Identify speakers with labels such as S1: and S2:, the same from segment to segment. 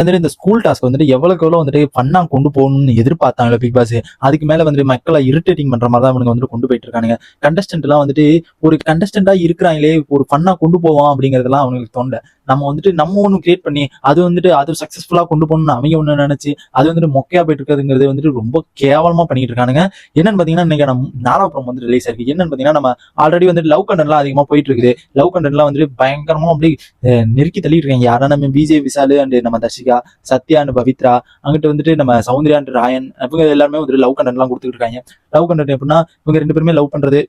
S1: வந்துட்டு இந்த school task வந்துட்டு எவ்வளவுக்கு எவ்வளவு வந்துட்டு ஃபன்னா கொண்டு போகணும்னு எதிர்பார்த்தாங்க பிக் பாஸ் அதுக்கு மேல வந்துட்டு மக்களை இரிட்டேட்டிங் பண்ற மாதிரி தான் அவனுக்கு வந்துட்டு கொண்டு போயிட்டு இருக்கானுங்க. கண்டஸ்டன்ட் எல்லாம் வந்துட்டு ஒரு கண்டஸ்டன்டா இருக்கிறாங்களே ஒரு ஃபன்னா கொண்டு போவான் அப்படிங்கறதெல்லாம் அவங்களுக்கு தோண்ட நம்ம வந்துட்டு நம்ம ஒன்று கிரியேட் பண்ணி அது வந்துட்டு அது சக்ஸஸ்ஃபுல்லாக கொண்டு போகணும்னு அவங்க ஒன்று நினச்சி அது வந்துட்டு மொக்கையா போயிட்டு இருக்கிறதுங்கிறது வந்துட்டு ரொம்ப கேவலமாக பண்ணிட்டு இருக்கானுங்க. என்னன்னு பார்த்தீங்கன்னா இன்னைக்கு நம்ம நாலாபுரம் வந்து ரிலீஸ் ஆயிருக்கு. என்னன்னு பார்த்தீங்கன்னா நம்ம ஆல்ரெடி வந்துட்டு லவ் கண்டென்ட்லாம் அதிகமாக போயிட்டு இருக்குது. லவ் கண்டென்ட்லாம் வந்துட்டு பயங்கரமாக அப்படி நெருக்கி தள்ளிட்டு இருக்காங்க. யாரா நம்ம பிஜே விசாலு அண்ட் நம்ம தர்ஷிகா சத்யா அண்ட் பவித்ரா அங்கிட்டு வந்துட்டு நம்ம சௌந்தர்யா அண்ட் ராயன் இவங்க எல்லாருமே வந்துட்டு லவ் கண்டென்ட்லாம் கொடுத்துட்டு இருக்காங்க. லவ் கண்டென்ட் எப்படின்னா இவங்க ரெண்டு பேருமே லவ் பண்ணுறது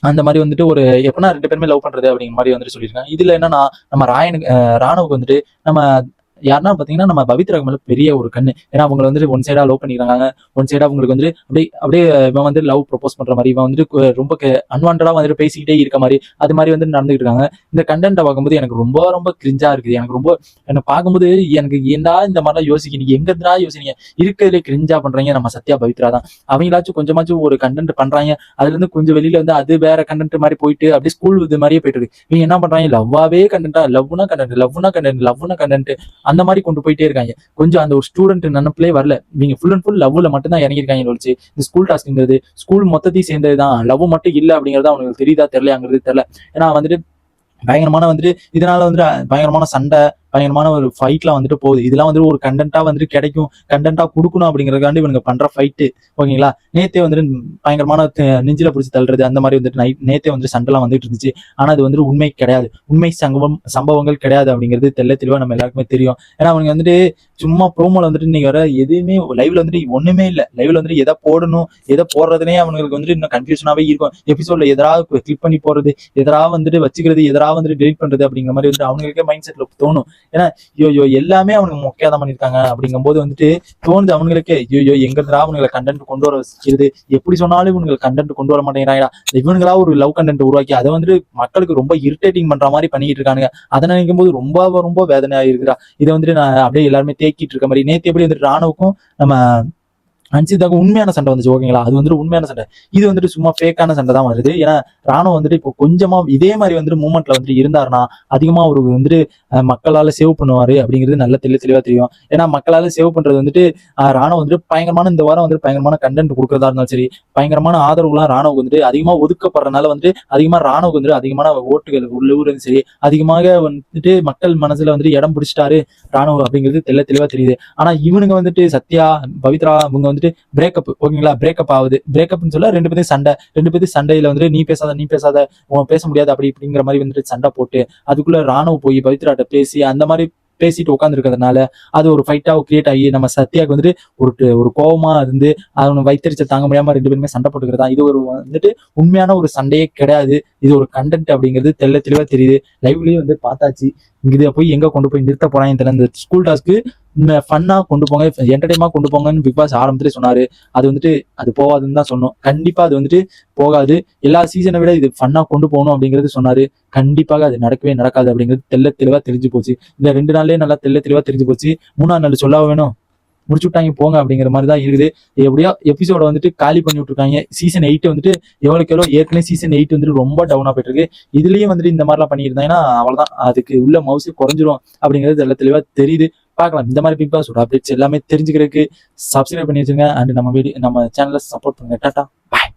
S1: அந்த மாதிரி வந்துட்டு ஒரு எப்படின்னா ரெண்டு பேருமே லவ் பண்றது அப்படிங்கிற மாதிரி வந்துட்டு சொல்லியிருக்காங்க. இதுல என்னன்னா நம்ம ராயனுக்கு ராணுவுக்கு வந்துட்டு நம்ம யாருன்னா பாத்தீங்கன்னா நம்ம பவித்ரா மேல பெரிய ஒரு கண்ணு. ஏன்னா அவங்க வந்துட்டு ஒன் சைடா லவ் பண்ணிக்கிறாங்க. ஒன் சைடா அவங்களுக்கு வந்து அப்படியே அப்படியே இவன் வந்து லவ் ப்ரொபோஸ் பண்ற மாதிரி இவன் வந்துட்டு ரொம்ப அன்வான்டா வந்துட்டு பேசிக்கிட்டே இருக்க மாதிரி அது மாதிரி வந்து நடந்துகிட்டு இருக்காங்க. இந்த கண்டென்ட்டை பார்க்கும்போது எனக்கு ரொம்ப ரொம்ப கிரிஞ்சா இருக்குது. எனக்கு ரொம்ப எனக்கு பார்க்கும்போது எனக்கு ஏன்டா இந்த மாதிரிலாம் யோசிக்கிறீங்க? எங்க இருந்தா யோசிக்கிறீங்க? இருக்கிறதுலே கிரிஞ்சா பண்றீங்க நம்ம சத்யா பவித்ரா தான். அவங்களாச்சும் கொஞ்சமாச்சும் ஒரு கண்டென்ட் பண்றாங்க. அதுல இருந்து கொஞ்சம் வெளியில வந்து அது வேற கண்டென்ட் மாதிரி போயிட்டு அப்படியே ஸ்கூல் இது மாதிரியே போயிட்டு இருக்கு. இவங்க என்ன பண்றாங்க? லவ்வாவே கண்டென்ட்டா லவ்னா கண்டென்ட் லவ்னா கண்டென்ட் லவ்னா கண்டென்ட் அந்த மாதிரி கொண்டு போயிட்டே இருக்காங்க. கொஞ்சம் அந்த ஒரு ஸ்டூடெண்ட் நினைப்பிலே வரல. இவங்க ஃபுல் அண்ட் ஃபுல் லவ்ல மட்டும் தான் இறங்கியிருக்காங்க ஒழிச்சு. இந்த ஸ்கூல் டாஸ்க்ங்கிறது ஸ்கூல் மொத்தத்தையும் சேர்ந்தது தான். லவ் மட்டும் இல்லை அப்படிங்கிறது அவங்களுக்கு தெரியுதா தெரியலையாங்கிறது தெரியல. ஏன்னா வந்துட்டு பயங்கரமான வந்துட்டு இதனால வந்துட்டு பயங்கரமான சண்டை பயங்கரமான ஒரு ஃபைட்லாம் வந்துட்டு போகுது. இதெல்லாம் வந்துட்டு ஒரு கண்டென்ட்டா வந்துட்டு கிடைக்கும். கண்டென்ட்டா கொடுக்கணும் அப்படிங்கறதுக்காண்டி இவங்க பண்ற ஃபைட்டு ஓகேங்களா? நேத்தே வந்துட்டு பயங்கரமான நெஞ்சில பிடிச்சி தள்ளுறது அந்த மாதிரி வந்துட்டு நைட் நேத்தே வந்துட்டு சண்டைலாம் வந்துட்டு இருந்துச்சு. ஆனா அது வந்துட்டு உண்மை கிடையாது. உண்மை சம்பவம் சம்பவங்கள் கிடையாது அப்படிங்கிறது தெல்ல தெளிவா நம்ம எல்லாருக்குமே தெரியும். ஏன்னா அவங்க வந்துட்டு சும்மா ப்ரோமோல வந்துட்டு இன்னைக்கு வர எதுவுமே லைவ்ல வந்துட்டு ஒண்ணுமே இல்லை. லைவ்ல வந்துட்டு எதை போடணும் எதை போடுறதுனே அவங்களுக்கு வந்துட்டு இன்னும் கன்ஃபியூஷனாவே இருக்கும். எபிசோட்ல எதாவது கிளிக் பண்ணி போறது எதரா வந்துட்டு வச்சுக்கிறது எதரா வந்துட்டு டெலிட் பண்றது அப்படிங்கிற மாதிரி வந்து அவங்களுக்கே மைண்ட் செட்ல தோணும். ஏன்னா ஐயோ எல்லாமே அவனுக்கு மொக்கையா தான் பண்ணிருக்காங்க அப்படிங்கும்போது வந்துட்டு தோணுது அவங்களுக்கே ஐயோ ஐயோ அவனுங்களை கண்டென்ட் கொண்டு வர வச்சிருது எப்படி சொன்னாலும் இவங்களுக்கு கண்டென்ட் கொண்டு வர மாட்டேங்கிறாங்களா இவனுங்களா ஒரு லவ் கண்டென்ட் உருவாக்கி அதை வந்துட்டு மக்களுக்கு ரொம்ப இரிட்டேட்டிங் பண்ற மாதிரி பண்ணிட்டு இருக்கானுங்க. அதை நினைக்கும் போது ரொம்ப ரொம்ப வேதனையா இருக்குடா இதை வந்துட்டு நான் அப்படியே எல்லாருமே தேக்கிட்டு இருக்க மாதிரி. நேத்து எப்படி வந்துட்டு ராணுவுக்கும் நம்ம அன்சிதாக்கு உண்மையான சண்டை வந்துச்சு ஓகேங்களா? அது வந்துட்டு உண்மையான சண்டை. இது வந்துட்டு சும்மா ஃபேக்கான சண்டை தான் வருது. ஏன்னா ராணுவம் வந்துட்டு இப்போ கொஞ்சமா இதே மாதிரி வந்துட்டு மூமெண்ட்ல வந்துட்டு இருந்தாருன்னா அதிகமா அவரு வந்துட்டு மக்களால சேவ் பண்ணுவாரு அப்படிங்கிறது நல்ல தெளி தெளிவா தெரியும். ஏன்னா மக்களால சேவ் பண்றது வந்துட்டு ராணுவம் வந்துட்டு பயங்கரமான இந்த வாரம் வந்துட்டு பயங்கரமான கண்டென்ட் கொடுக்கறதா இருந்தாலும் சரி பயங்கரமான ஆதரவுலாம் ராணுவம் வந்துட்டு அதிகமா ஒதுக்கப்படுறதுனால வந்துட்டு அதிகமா ராணுவம் வந்துட்டு அதிகமான ஓட்டுகள் உள்ளூரும் சரி அதிகமாக வந்துட்டு மக்கள் மனசுல வந்துட்டு இடம் பிடிச்சிட்டாரு ராணுவம் அப்படிங்கிறது தெள்ள தெளிவா தெரியுது. ஆனா இவனுங்க வந்துட்டு சத்யா பவித்ரா இவங்க வந்துட்டு பிரேக்கப் ஓகேங்களா பிரேக்கப் ஆகுது. பிரேக்கப்னு சொல்ல ரெண்டு பேரும் சண்டை. ரெண்டு பேரும் சண்டையில வந்துட்டு நீ பேசாத நீ பேசாத உன் பேச முடியாது அப்படி இப்படிங்கிற மாதிரி வந்துட்டு சண்டை போட்டு அதுக்குள்ள ராணுவ போய் பவித்ராட்ட பேசி அந்த மாதிரி பேசிட்டு உட்காந்துருக்கிறதுனால அது ஒரு ஃபைட்டாக கிரியேட் ஆகி நம்ம சத்யாவுக்கு வந்துட்டு ஒரு ஒரு கோபமா இருந்து அவனை வைத்தறிச்ச தாங்க முடியாம ரெண்டு பேருமே சண்டை போட்டுக்கிறதா? இது ஒரு வந்துட்டு உண்மையான ஒரு சண்டையே கிடையாது. இது ஒரு கண்டென்ட் அப்படிங்கிறது தெள்ள தெளிவா தெரியுது. லைவ்லயும் வந்து பார்த்தாச்சு. இதை போய் எங்க கொண்டு போய் நிறுத்த போறாங்க தெரியல இந்த ஸ்கூல் டாஸ்க்கு ஃபன்னா கொண்டு போங்க என்டர்டைமா கொண்டு போங்கன்னு பிக் பாஸ் ஆரம்பத்திலே சொன்னாரு. அது வந்துட்டு அது போகாதுன்னு தான் சொன்னோம். கண்டிப்பா அது வந்துட்டு போகாது. எல்லா சீசனை விட இது ஃபன்னா கொண்டு போகணும் அப்படிங்கிறது சொன்னாரு. கண்டிப்பாக அது நடக்கவே நடக்காது அப்படிங்கிறது தெள்ள தெளிவா தெரிஞ்சு போச்சு. இந்த ரெண்டு நாள்லயே நல்லா தெல்ல தெளிவா தெரிஞ்சு போச்சு. மூணாவது நாள் சொல்ல வேணும். முடிச்சு விட்டாங்க போங்க அப்படிங்கிற மாதிரி தான் இருக்குது. எப்படியோ எபிசோட வந்துட்டு காலி பண்ணி விட்டுருக்காங்க. சீசன் எயிட் வந்துட்டு எவ்வளோக்கு எவ்வளோ ஏற்கனவே சீசன் எயிட் வந்துட்டு ரொம்ப டவுனாக போயிட்டு இருக்கு. இதுலயும் வந்துட்டு இந்த மாதிரிலாம் பண்ணியிருந்தாங்கன்னா அவ்வளவுதான். அதுக்கு உள்ள மவுசு குறைஞ்சிரும் அப்படிங்கிறது எல்லாம் தெளிவா தெரியுது. பார்க்கலாம். இந்த மாதிரி பிக் பாஸோட அப்டேட்ஸ் எல்லாமே தெரிஞ்சுக்கிறதுக்கு சப்ஸ்கிரைப் பண்ணி வச்சுருங்க. அண்ட் நம்ம வீடியோ நம்ம சேனலை சப்போர்ட் பண்ணுங்க. டாட்டா. பாய்